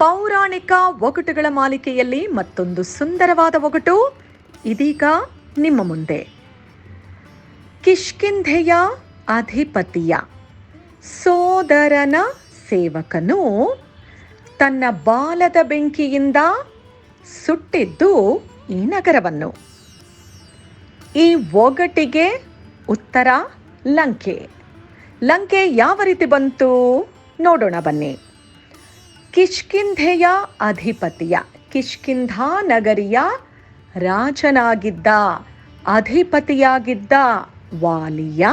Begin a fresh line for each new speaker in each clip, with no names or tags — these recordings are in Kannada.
ಪೌರಾಣಿಕ ಒಗಟುಗಳ ಮಾಲಿಕೆಯಲ್ಲಿ ಮತ್ತೊಂದು ಸುಂದರವಾದ ಒಗಟು, ಇದೀಗ ನಿಮ್ಮ ಮುಂದೆ. ಕಿಷ್ಕಿಂಧೆಯ ಅಧಿಪತಿಯ ಸೋದರನ ಸೇವಕನು ತನ್ನ ಬಾಲದ ಬೆಂಕಿಯಿಂದ ಸುಟ್ಟಿದ್ದು ಈ ನಗರವನ್ನು. ಈ ಒಗಟಿಗೆ ಉತ್ತರ ಲಂಕೆ. ಲಂಕೆ ಯಾವ ರೀತಿ ಬಂತು? ನೋಡೋಣ ಬನ್ನಿ. ಕಿಷ್ಕಿಂಧೆಯ ಅಧಿಪತಿಯ, ಕಿಷ್ಕಿಂಧಾ ನಗರಿಯ ರಾಜನಾಗಿದ್ದ, ಅಧಿಪತಿಯಾಗಿದ್ದ ವಾಲಿಯ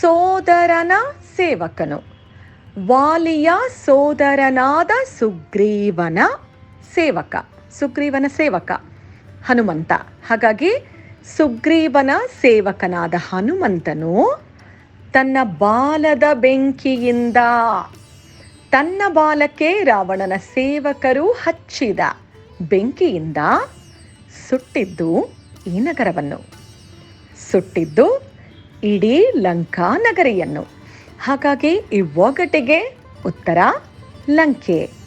ಸೋದರನ ಸೇವಕನು. ವಾಲಿಯ ಸೋದರನಾದ ಸುಗ್ರೀವನ ಸೇವಕ ಸುಗ್ರೀವನ ಸೇವಕ, ಹನುಮಂತ. ಹಾಗಾಗಿ ಸುಗ್ರೀವನ ಸೇವಕನಾದ ಹನುಮಂತನು ತನ್ನ ಬಾಲದ ಬೆಂಕಿಯಿಂದ ತನ್ನ ಬಾಲಕ್ಕೆ ರಾವಣನ ಸೇವಕರು ಹಚ್ಚಿದ ಬೆಂಕಿಯಿಂದ ಸುಟ್ಟಿದ್ದು ಈ ನಗರವನ್ನು. ಸುಟ್ಟಿದ್ದು ಇಡೀ ಲಂಕಾ ನಗರಿಯನ್ನು. ಹಾಗಾಗಿ ಈ ಒಗಟಿಗೆ ಉತ್ತರ ಲಂಕೆ.